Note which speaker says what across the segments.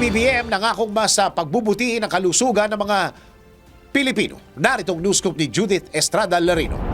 Speaker 1: PBBM nangakong mas sa pagbubutihin ang kalusugan ng mga Pilipino. Naritong news scoop ni Judith Estrada Larino.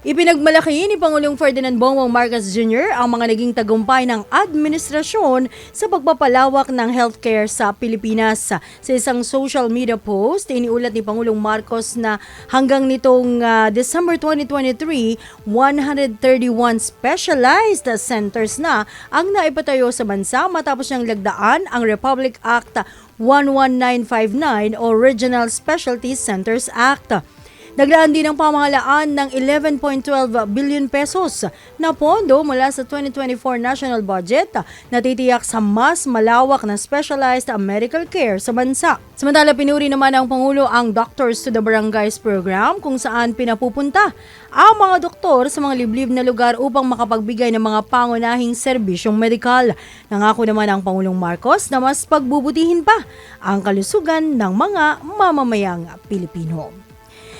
Speaker 2: Ipinagmalaki ni Pangulong Ferdinand Bongbong Marcos Jr. ang mga naging tagumpay ng administrasyon sa pagpapalawak ng healthcare sa Pilipinas. Sa isang social media post, iniulat ni Pangulong Marcos na hanggang nitong ah, December 2023, 131 specialized centers na ang naipatayo sa bansa matapos niyang lagdaan ang Republic Act 11959 o Regional Specialty Centers Act. Naglaan din ang pamahalaan ng 11.12 billion pesos na pondo mula sa 2024 national budget na titiyak sa mas malawak na specialized medical care sa bansa. Samantala, pinuri naman ng Pangulo ang Doctors to the Barangays program kung saan pinapupunta ang mga doktor sa mga liblib na lugar upang makapagbigay ng mga pangunahing serbisyong medikal. Nangako naman ang Pangulong Marcos na mas pagbubutihin pa ang kalusugan ng mga mamamayang Pilipino.